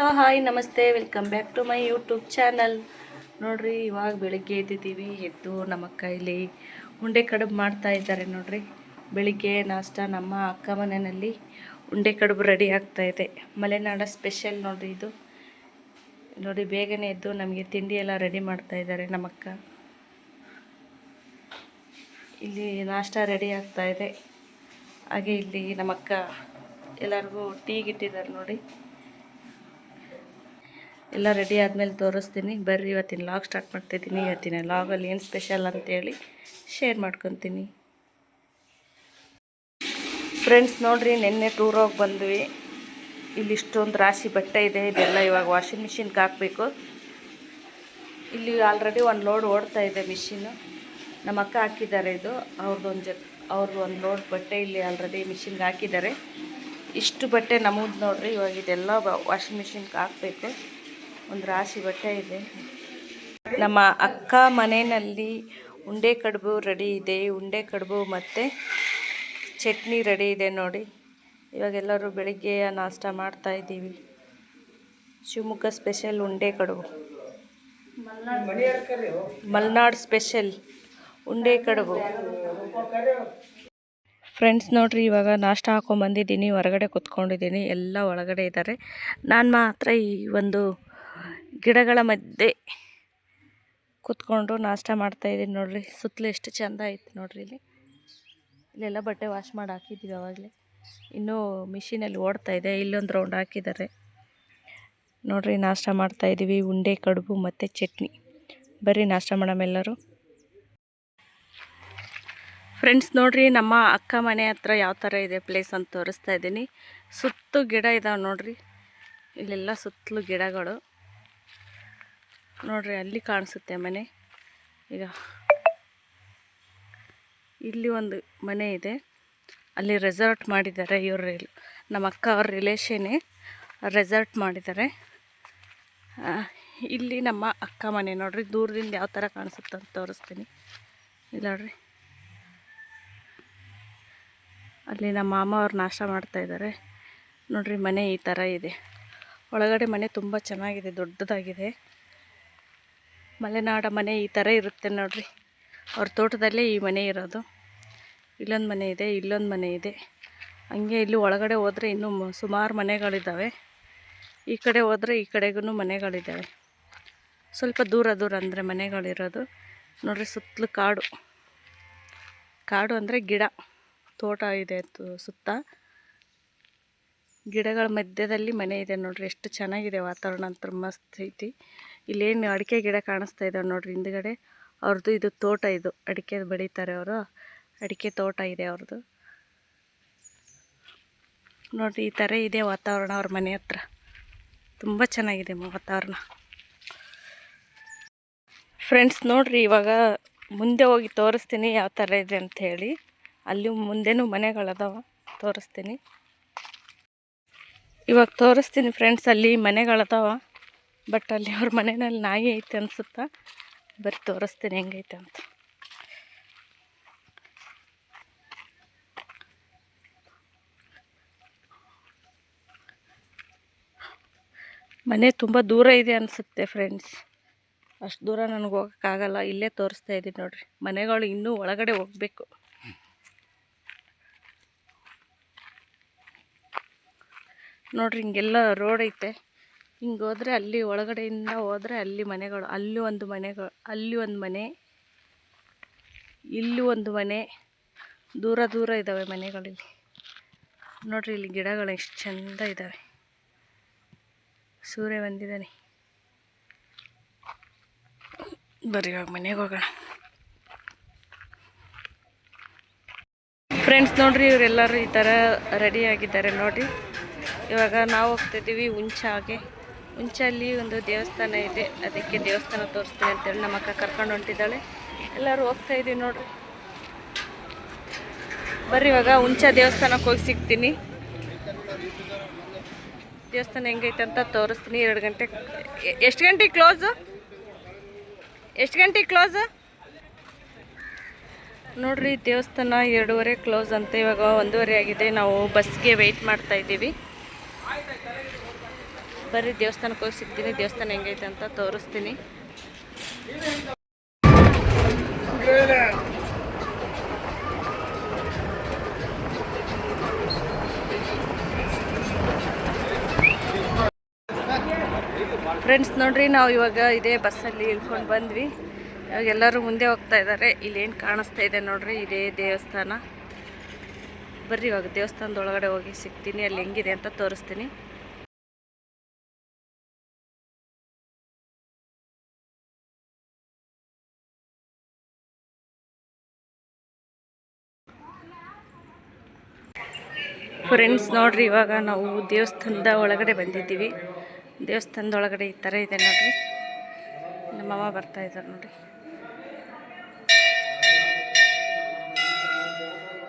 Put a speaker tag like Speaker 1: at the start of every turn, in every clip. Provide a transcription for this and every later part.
Speaker 1: Hello, hi, ನಮಸ್ತೆ. Welcome back to my YouTube channel ನೋಡ್ರಿ, ಇವಾಗ ಬೆಳಿಗ್ಗೆ ಎದ್ದಿದ್ದೀವಿ. ಎದ್ದು ನಮ್ಮ ಇಲ್ಲಿ ಉಂಡೆ ಕಡುಬು ಮಾಡ್ತಾ ಇದ್ದಾರೆ ನೋಡ್ರಿ. ಬೆಳಿಗ್ಗೆ ನಾಷ್ಟ ನಮ್ಮ ಅಕ್ಕ ಮನೆಯಲ್ಲಿ ಉಂಡೆ ಕಡುಬು ರೆಡಿ ಆಗ್ತಾ ಇದೆ. ಮಲೆನಾಡ ಸ್ಪೆಷಲ್ ನೋಡ್ರಿ ಇದು. ನೋಡಿ ಬೇಗನೆ ಎದ್ದು ನಮಗೆ ತಿಂಡಿ ಎಲ್ಲ ರೆಡಿ ಮಾಡ್ತಾ ಇದ್ದಾರೆ ನಮ್ಮಕ್ಕ ಇಲ್ಲಿ ನಾಷ್ಟ ರೆಡಿ ಆಗ್ತಾ ಇದೆ. ಹಾಗೆ ಇಲ್ಲಿ ನಮ್ಮಕ್ಕ ಎಲ್ಲರಿಗೂ ಟೀ ಗಿಟ್ಟಿದ್ದಾರೆ ನೋಡಿ ಎಲ್ಲ ರೆಡಿ ಆದಮೇಲೆ ತೋರಿಸ್ತೀನಿ. ಬರ್ರಿ, ಇವತ್ತಿನ ಲಾಗ್ ಸ್ಟಾರ್ಟ್ ಮಾಡ್ತಿದ್ದೀನಿ. ಇವತ್ತಿನ ಲಾಗಲ್ಲಿ ಏನು ಸ್ಪೆಷಲ್ ಅಂತೇಳಿ ಶೇರ್ ಮಾಡ್ಕೊತೀನಿ. ಫ್ರೆಂಡ್ಸ್ ನೋಡಿರಿ, ನಿನ್ನೆ ಟೂರ್ ಹೋಗಿ ಬಂದ್ವಿ. ಇಲ್ಲಿ ಇಷ್ಟೊಂದು ರಾಶಿ ಬಟ್ಟೆ ಇದೆ. ಇದೆಲ್ಲ ಇವಾಗ ವಾಷಿಂಗ್ ಮಿಷಿನ್ಗೆ ಹಾಕಬೇಕು. ಇಲ್ಲಿ ಆಲ್ರೆಡಿ ಒಂದು ಲೋಡ್ ಓಡ್ತಾ ಇದೆ ಮಿಷಿನು ನಮ್ಮ ಅಕ್ಕ ಹಾಕಿದ್ದಾರೆ ಇದು. ಅವ್ರದ್ದೊಂದು ಜ ಅವ್ರದ್ದು ಒಂದು ಲೋಡ್ ಬಟ್ಟೆ ಇಲ್ಲಿ ಆಲ್ರೆಡಿ ಮಿಷಿನ್ಗೆ ಹಾಕಿದ್ದಾರೆ. ಇಷ್ಟು ಬಟ್ಟೆ ನಮ್ಮದು ನೋಡಿರಿ. ಇವಾಗ ಇದೆಲ್ಲ ವಾಷಿಂಗ್ ಮಿಷಿನ್ಗೆ ಹಾಕಬೇಕು. ಒಂದು ರಾಶಿ ಬಟ್ಟೆ ಇದೆ. ನಮ್ಮ ಅಕ್ಕ ಮನೆಯಲ್ಲಿ ಉಂಡೆ ಕಡುಬು ರೆಡಿ ಇದೆ. ಉಂಡೆ ಕಡುಬು ಮತ್ತು ಚಟ್ನಿ ರೆಡಿ ಇದೆ ನೋಡಿ. ಇವಾಗೆಲ್ಲರೂ ಬೆಳಿಗ್ಗೆ ನಾಷ್ಟ ಮಾಡ್ತಾ ಇದ್ದೀವಿ. ಶಿವಮೊಗ್ಗ ಸ್ಪೆಷಲ್ ಉಂಡೆ ಕಡುಬು. ಮಲ್ನಾಡ್ ಸ್ಪೆಷಲ್ ಉಂಡೆ ಕಡುಬು. ಫ್ರೆಂಡ್ಸ್ ನೋಡ್ರಿ, ಇವಾಗ ನಾಷ್ಟ ಹಾಕೊಂಬಂದಿದ್ದೀನಿ ಹೊರಗಡೆ ಕುತ್ಕೊಂಡಿದ್ದೀನಿ. ಎಲ್ಲ ಒಳಗಡೆ ಇದ್ದಾರೆ. ನಾನು ಮಾತ್ರ ಈ ಒಂದು ಗಿಡಗಳ ಮಧ್ಯೆ ಕುತ್ಕೊಂಡು ನಾಷ್ಟ ಮಾಡ್ತಾಯಿದ್ದೀನಿ ನೋಡ್ರಿ. ಸುತ್ತಲೂ ಎಷ್ಟು ಚೆಂದ ಐತೆ ನೋಡ್ರಿ ಇಲ್ಲಿ. ಇಲ್ಲೆಲ್ಲ ಬಟ್ಟೆ ವಾಶ್ ಮಾಡಿ ಹಾಕಿದ್ದೀವಿ ಅವಾಗಲೇ. ಇನ್ನೂ ಮಿಷಿನಲ್ಲಿ ಓಡ್ತಾ ಇದೆ. ಇಲ್ಲೊಂದು ರೌಂಡ್ ಹಾಕಿದ್ದಾರೆ. ನೋಡ್ರಿ ನಾಷ್ಟ ಮಾಡ್ತಾಯಿದ್ದೀವಿ ಉಂಡೆ, ಕಡುಬು ಮತ್ತು ಚಟ್ನಿ. ಬರ್ರಿ ನಾಷ್ಟ ಎಲ್ಲರೂ. ಫ್ರೆಂಡ್ಸ್ ನೋಡ್ರಿ ನಮ್ಮ ಅಕ್ಕ ಮನೆ ಹತ್ರ ಯಾವ ಥರ ಇದೆ ಪ್ಲೇಸ್ ಅಂತ ತೋರಿಸ್ತಾ ಇದ್ದೀನಿ. ಸುತ್ತು ಗಿಡ ಇದಾವೆ ನೋಡ್ರಿ. ಇಲ್ಲೆಲ್ಲ ಸುತ್ತಲೂ ಗಿಡಗಳು. ನೋಡ್ರಿ ಅಲ್ಲಿ ಕಾಣಿಸುತ್ತೆ ಮನೆ. ಈಗ ಇಲ್ಲಿ ಒಂದು ಮನೆ ಇದೆ. ಅಲ್ಲಿ ರೆಸಾರ್ಟ್ ಮಾಡಿದ್ದಾರೆ ಇವ್ರ ನಮ್ಮ ಅಕ್ಕ ಅವ್ರ ರಿಲೇಷನ್ನೇ ರೆಸಾರ್ಟ್ ಮಾಡಿದ್ದಾರೆ. ಇಲ್ಲಿ ನಮ್ಮ ಅಕ್ಕ ಮನೆ ನೋಡ್ರಿ, ದೂರದಿಂದ ಯಾವ ಥರ ಕಾಣಿಸುತ್ತೆ ಅಂತ ತೋರಿಸ್ತೀನಿ. ಇಲ್ಲ ನೋಡ್ರಿ. ಅಲ್ಲಿ ನಮ್ಮ ಮಾಮ ಅವ್ರು ನಾಷ್ಟ ಮಾಡ್ತಾ ಇದ್ದಾರೆ ನೋಡ್ರಿ ಮನೆ ಈ ಥರ ಇದೆ. ಒಳಗಡೆ ಮನೆ ತುಂಬ ಚೆನ್ನಾಗಿದೆ, ದೊಡ್ಡದಾಗಿದೆ. ಮಲೆನಾಡ ಮನೆ ಈ ಥರ ಇರುತ್ತೆ ನೋಡ್ರಿ. ಅವ್ರ ತೋಟದಲ್ಲೇ ಈ ಮನೆ ಇರೋದು. ಇಲ್ಲೊಂದು ಮನೆ ಇದೆ, ಇಲ್ಲೊಂದು ಮನೆ ಇದೆ. ಹಂಗೆ ಇಲ್ಲಿ ಒಳಗಡೆ ಹೋದರೆ ಇನ್ನೂ ಸುಮಾರು ಮನೆಗಳಿದ್ದಾವೆ ಈ ಕಡೆ ಹೋದರೆ ಈ ಕಡೆಗೂ ಮನೆಗಳಿದ್ದಾವೆ ಸ್ವಲ್ಪ ದೂರ ದೂರ ಅಂದರೆ ಮನೆಗಳಿರೋದು. ನೋಡ್ರಿ ಸುತ್ತಲೂ ಕಾಡು. ಕಾಡು ಅಂದರೆ ಗಿಡ. ತೋಟ ಇದೆ ಸುತ್ತ. ಗಿಡಗಳ ಮಧ್ಯದಲ್ಲಿ ಮನೆ ಇದೆ ನೋಡ್ರಿ. ಎಷ್ಟು ಚೆನ್ನಾಗಿದೆ ವಾತಾವರಣ, ಅಂತ ಮಸ್ತ್ ಐತಿ. ಇಲ್ಲೇನು ಅಡಿಕೆ ಗಿಡ ಕಾಣಿಸ್ತಾ ಇದ್ದಾವೆ ನೋಡ್ರಿ ಹಿಂದ್ಗಡೆ. ಅವ್ರದ್ದು ಇದು ತೋಟ ಇದು. ಅಡಿಕೆ ಬೆಳೀತಾರೆ ಅವರು. ಅಡಿಕೆ ತೋಟ ಇದೆ ಅವ್ರದ್ದು ನೋಡಿರಿ ಈ ಥರ ಇದೆ ವಾತಾವರಣ ಅವ್ರ ಮನೆ ಹತ್ರ. ತುಂಬ ಚೆನ್ನಾಗಿದೆ ವಾತಾವರಣ. ಫ್ರೆಂಡ್ಸ್ ನೋಡ್ರಿ ಇವಾಗ ಮುಂದೆ ಹೋಗಿ ತೋರಿಸ್ತೀನಿ ಯಾವ ಥರ ಇದೆ ಅಂತ ಹೇಳಿ. ಅಲ್ಲಿ ಮುಂದೆನೂ ಮನೆಗಳದಾವ ತೋರಿಸ್ತೀನಿ. ಇವಾಗ ತೋರಿಸ್ತೀನಿ ಫ್ರೆಂಡ್ಸ್ ಅಲ್ಲಿ ಮನೆಗಳದಾವ ಬಟ್ ಅಲ್ಲಿ ಅವ್ರ ಮನೆಯಲ್ಲಿ ನಾಯಿ ಐತೆ ಅನ್ಸುತ್ತಾ? ಬರೀ ತೋರಿಸ್ತೀನಿ ಹೆಂಗೈತೆ ಅಂತ. ಮನೆ ತುಂಬ ದೂರ ಇದೆ ಅನಿಸುತ್ತೆ ಫ್ರೆಂಡ್ಸ್ ಅಷ್ಟು ದೂರ ನನಗೆ ಹೋಗೋಕ್ಕಾಗಲ್ಲ ಇಲ್ಲೇ ತೋರಿಸ್ತಾ ಇದ್ದೀನಿ ನೋಡ್ರಿ. ಮನೆಗಳು ಇನ್ನೂ ಒಳಗಡೆ ಹೋಗಬೇಕು. ನೋಡ್ರಿ ಹಿಂಗೆಲ್ಲ ರೋಡ್ ಐತೆ. ಹಿಂಗೆ ಹೋದ್ರೆ ಅಲ್ಲಿ ಒಳಗಡೆಯಿಂದ ಹೋದರೆ ಅಲ್ಲಿ ಮನೆಗಳು, ಅಲ್ಲಿ ಒಂದು ಮನೆಗಳು, ಅಲ್ಲಿ ಒಂದು ಮನೆ, ಇಲ್ಲಿ ಒಂದು ಮನೆ, ದೂರ ದೂರ ಇದ್ದಾವೆ ಮನೆಗಳಲ್ಲಿ. ನೋಡ್ರಿ ಇಲ್ಲಿ ಗಿಡಗಳು ಎಷ್ಟು ಚಂದ ಇದ್ದಾವೆ ಸೂರ್ಯ ಬಂದಿದ್ದಾನೆ. ಬರ್ರಿ ಇವಾಗ ಮನೆಗೆ ಹೋಗೋಣ. ಫ್ರೆಂಡ್ಸ್ ನೋಡ್ರಿ ಇವರೆಲ್ಲರೂ ಈ ಥರ ರೆಡಿ ಆಗಿದ್ದಾರೆ ನೋಡಿ ಇವಾಗ ನಾವು ಹೋಗ್ತಿದ್ದೀವಿ ಹುಂಚಾಗೆ ಅಲ್ಲಿ ಒಂದು ದೇವಸ್ಥಾನ ಇದೆ. ಅದಕ್ಕೆ ದೇವಸ್ಥಾನ ತೋರಿಸ್ತೀನಿ ಅಂತೇಳಿ ನಮ್ಮ ಅಕ್ಕ ಕರ್ಕೊಂಡು ಹೊಂಟಿದ್ದಾಳೆ. ಎಲ್ಲರೂ ಹೋಗ್ತಾ ಇದ್ದೀವಿ ನೋಡ್ರಿ. ಬರ್ರಿ ಇವಾಗ, ಹುಂಚ ದೇವಸ್ಥಾನಕ್ಕೆ ಹೋಗಿ ಸಿಗ್ತೀನಿ. ದೇವಸ್ಥಾನ ಹೆಂಗೈತೆ ಅಂತ ತೋರಿಸ್ತೀನಿ. ಎರಡು ಗಂಟೆ, ಎಷ್ಟು ಗಂಟೆಗೆ ಕ್ಲೋಸು ಎಷ್ಟು ಗಂಟೆಗೆ ಕ್ಲೋಸ್ ನೋಡ್ರಿ, ದೇವಸ್ಥಾನ ಎರಡೂವರೆ ಕ್ಲೋಸ್ ಅಂತ ಇವಾಗ ಒಂದೂವರೆ ಆಗಿದೆ. ನಾವು ಬಸ್ಗೆ ವೆಯ್ಟ್ ಮಾಡ್ತಾ ಇದ್ದೀವಿ. ಬರ್ರಿ, ದೇವಸ್ಥಾನಕ್ಕೆ ಹೋಗಿ ಸಿಗ್ತೀನಿ, ದೇವಸ್ಥಾನ ಹೆಂಗೈತೆ ಅಂತ ತೋರಿಸ್ತೀನಿ. ಫ್ರೆಂಡ್ಸ್ ನೋಡ್ರಿ, ನಾವು ಇವಾಗ ಇದೇ ಬಸ್ಸಲ್ಲಿ ಇಳ್ಕೊಂಡು ಬಂದ್ವಿ. ಇವಾಗ ಎಲ್ಲರೂ ಮುಂದೆ ಹೋಗ್ತಾ ಇದ್ದಾರೆ ಇಲ್ಲೇನು ಕಾಣಿಸ್ತಾ ಇದೆ ನೋಡ್ರಿ, ಇದೇ ದೇವಸ್ಥಾನ. ಬರ್ರಿ ಇವಾಗ ದೇವಸ್ಥಾನದ ಒಳಗಡೆ ಹೋಗಿ ಸಿಗ್ತೀನಿ, ಅಲ್ಲಿ ಹೆಂಗಿದೆ ಅಂತ ತೋರಿಸ್ತೀನಿ. ಫ್ರೆಂಡ್ಸ್ ನೋಡ್ರಿ, ಇವಾಗ ನಾವು ದೇವಸ್ಥಾನದ ಒಳಗಡೆ ಬಂದಿದ್ದೀವಿ. ದೇವಸ್ಥಾನದ ಒಳಗಡೆ ಈ ಥರ ಇದೆ ನೋಡ್ರಿ. ನಮ್ಮಮ್ಮ ಬರ್ತಾ ಇದ್ದಾರೆ ನೋಡಿ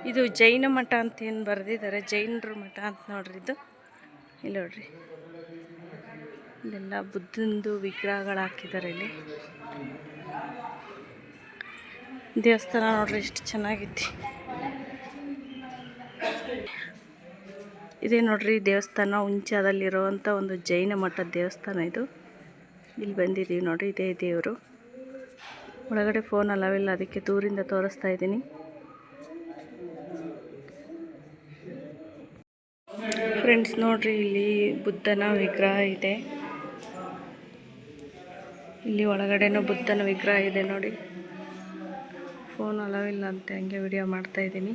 Speaker 1: ಇದು ಜೈನ ಮಠ ಅಂತ ಏನು ಬರೆದಿದ್ದಾರೆ? ಜೈನರ ಮಠ ಅಂತ ನೋಡ್ರಿ ಇದು. ಇಲ್ಲಿ ನೋಡ್ರಿ. ಇಲ್ಲೆಲ್ಲ ಬುದ್ಧಂದು ವಿಗ್ರಹಗಳು ಹಾಕಿದ್ದಾರೆ ಇಲ್ಲಿ. ದೇವಸ್ಥಾನ ನೋಡ್ರಿ, ಎಷ್ಟು ಚೆನ್ನಾಗೈತಿ ಇದೇ ನೋಡ್ರಿ ದೇವಸ್ಥಾನ ಹುಂಚಾದಲ್ಲಿರುವಂಥ ಒಂದು ಜೈನ ಮಠದ ದೇವಸ್ಥಾನ ಇದು. ಇಲ್ಲಿ ಬಂದಿದ್ದೀವಿ ನೋಡ್ರಿ, ಇದೇ ದೇವರು. ಒಳಗಡೆ ಫೋನ್ ಅಲವಿಲ್ಲ ಅದಕ್ಕೆ ದೂರಿಂದ ತೋರಿಸ್ತಾ ಇದ್ದೀನಿ. ಫ್ರೆಂಡ್ಸ್ ನೋಡ್ರಿ, ಇಲ್ಲಿ ಬುದ್ಧನ ವಿಗ್ರಹ ಇದೆ. ಇಲ್ಲಿ ಒಳಗಡೆನೂ ಬುದ್ಧನ ವಿಗ್ರಹ ಇದೆ ನೋಡಿ. ಫೋನ್ ಅಲವಿಲ್ಲ ಅಂತ, ಹಂಗೆ ವಿಡಿಯೋ ಮಾಡ್ತಾ ಇದ್ದೀನಿ.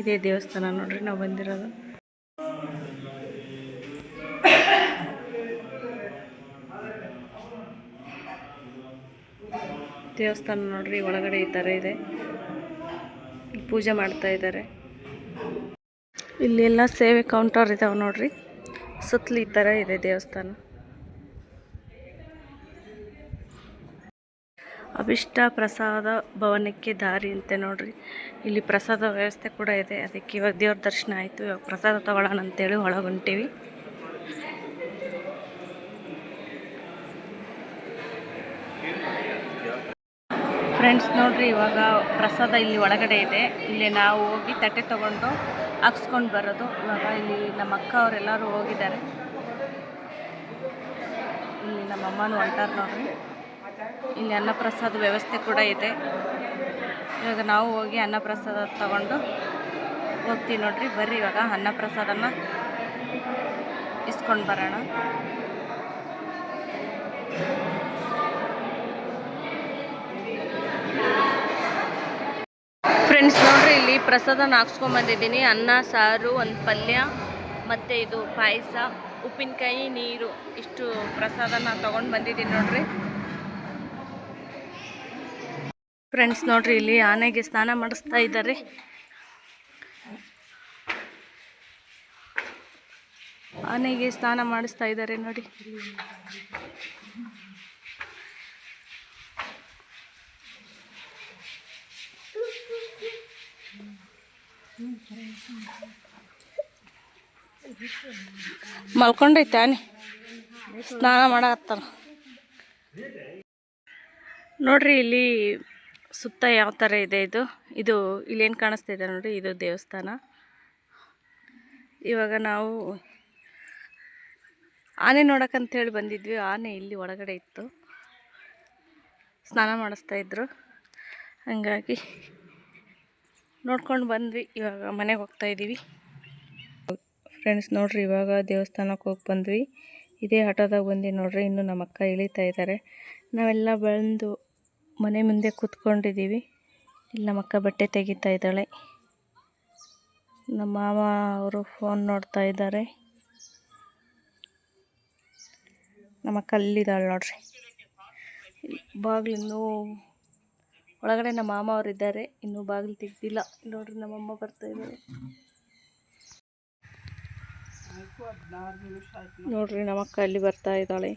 Speaker 1: ಇದೇ ದೇವಸ್ಥಾನ ನೋಡ್ರಿ, ನಾವು ಬಂದಿರೋದು. ದೇವಸ್ಥಾನ ನೋಡ್ರಿ, ಒಳಗಡೆ ಈ ಥರ ಇದೆ. ಪೂಜೆ ಮಾಡ್ತಾ ಇದ್ದಾರೆ ಇಲ್ಲಿ ಎಲ್ಲ ಸೇವೆ ಕೌಂಟರ್ ಇದಾವೆ ನೋಡ್ರಿ. ಸುತ್ತಲೂ ಈ ಥರ ಇದೆ ದೇವಸ್ಥಾನ. ಅಭಿಷ್ಟ ಪ್ರಸಾದ ಭವನಕ್ಕೆ ದಾರಿ ಅಂತೆ ನೋಡ್ರಿ. ಇಲ್ಲಿ ಪ್ರಸಾದ ವ್ಯವಸ್ಥೆ ಕೂಡ ಇದೆ. ಅದಕ್ಕೆ ಇವಾಗ ದೇವ್ರ ದರ್ಶನ ಆಯಿತು. ಇವಾಗ ಪ್ರಸಾದ ತಗೊಳ್ಳೋಣ ಅಂತೇಳಿ ಹೊಂಟೀವಿ ಫ್ರೆಂಡ್ಸ್ ನೋಡ್ರಿ, ಇವಾಗ ಪ್ರಸಾದ ಇಲ್ಲಿ ಒಳಗಡೆ ಇದೆ. ಇಲ್ಲಿ ನಾವು ಹೋಗಿ ತಟ್ಟೆ ತಗೊಂಡು ಹಾಕ್ಸ್ಕೊಂಡು ಬರೋದು. ಇವಾಗ ಇಲ್ಲಿ ನಮ್ಮ ಅಕ್ಕ ಅವರೆಲ್ಲರೂ ಹೋಗಿದ್ದಾರೆ. ಇಲ್ಲಿ ನಮ್ಮ ಅಮ್ಮನೂ ಹೊಂಟಾರ ನೋಡ್ರಿ. ಇಲ್ಲಿ ಅನ್ನಪ್ರಸಾದ ವ್ಯವಸ್ಥೆ ಕೂಡ ಇದೆ. ಇವಾಗ ನಾವು ಹೋಗಿ ಅನ್ನಪ್ರಸಾದ ತಗೊಂಡು ಹೋಗ್ತೀವಿ ನೋಡ್ರಿ. ಬರ್ರಿ ಇವಾಗ ಅನ್ನಪ್ರಸಾದನ ಇಸ್ಕೊಂಡು ಬರೋಣ. ಫ್ರೆಂಡ್ಸ್ ನೋಡ್ರಿ, ಇಲ್ಲಿ ಪ್ರಸಾದನ ಹಾಕ್ಸ್ಕೊಂಬಂದಿದ್ದೀನಿ ಅನ್ನ, ಸಾರು, ಒಂದು ಪಲ್ಯ, ಮತ್ತು ಇದು ಪಾಯಸ, ಉಪ್ಪಿನಕಾಯಿ, ನೀರು. ಇಷ್ಟು ಪ್ರಸಾದನ ತೊಗೊಂಡು ಬಂದಿದ್ದೀನಿ ನೋಡ್ರಿ. ಫ್ರೆಂಡ್ಸ್ ನೋಡ್ರಿ, ಇಲ್ಲಿ ಆನೆಗೆ ಸ್ನಾನ ಮಾಡಿಸ್ತಾ ಇದ್ದಾರೆ. ಆನೆಗೆ ಸ್ನಾನ ಮಾಡಿಸ್ತಾ ಇದ್ದಾರೆ ನೋಡಿ. ಮಲ್ಕೊಂಡೈತೆ ಆನೆ. ಸ್ನಾನ ಮಾಡತ್ತಾರ ನೋಡ್ರಿ, ಇಲ್ಲಿ ಸುತ್ತ ಯಾವ ಥರ ಇದೆ ಇದು? ಇದು ಇಲ್ಲೇನು ಕಾಣಿಸ್ತಾ ಇದೆ ನೋಡಿ ಇದು ದೇವಸ್ಥಾನ. ಇವಾಗ ನಾವು ಆನೆ ನೋಡೋಕ್ಕಂಥೇಳಿ ಬಂದಿದ್ವಿ. ಆನೆ ಇಲ್ಲಿ ಒಳಗಡೆ ಇತ್ತು. ಸ್ನಾನ ಮಾಡಿಸ್ತಾ ಇದ್ರು. ಹಂಗಾಗಿ ನೋಡ್ಕೊಂಡು ಬಂದ್ವಿ. ಇವಾಗ ಮನೆಗೆ ಹೋಗ್ತಾ ಇದ್ದೀವಿ ಫ್ರೆಂಡ್ಸ್ ನೋಡ್ರಿ, ಇವಾಗ ದೇವಸ್ಥಾನಕ್ಕೆ ಹೋಗಿ ಬಂದ್ವಿ. ಇದೇ ಆಟೋದಾಗ ಬಂದು ನೋಡ್ರಿ. ಇನ್ನು ನಮ್ಮ ಅಕ್ಕ ಇಳಿತಾ ಇದ್ದಾರೆ ನಾವೆಲ್ಲ ಬಂದು ಮನೆ ಮುಂದೆ ಕೂತ್ಕೊಂಡಿದ್ದೀವಿ. ಇಲ್ಲಿ ನಮ್ಮ ಅಕ್ಕ ಬಟ್ಟೆ ತೆಗಿತಾ ಇದ್ದಾಳೆ. ನಮ್ಮ ಮಾವ ಅವರು ಫೋನ್ ನೋಡ್ತಾ ಇದ್ದಾರೆ. ನಮ್ಮ ಅಕ್ಕ ಅಲ್ಲಿದ್ದಾಳೆ ನೋಡ್ರಿ. ಬಾಗಿಲಿನ್ನೂ ಒಳಗಡೆ ನಮ್ಮ ಮಾಮ ಅವರು ಇದ್ದಾರೆ. ಇನ್ನೂ ಬಾಗಿಲು ತೆಗ್ದಿಲ್ಲ. ನೋಡ್ರಿ ನಮ್ಮಮ್ಮ ಬರ್ತಾ ಇದ್ದಾರೆ ನೋಡ್ರಿ ನಮ್ಮ ಅಕ್ಕ ಅಲ್ಲಿ ಬರ್ತಾ ಇದ್ದಾಳೆ.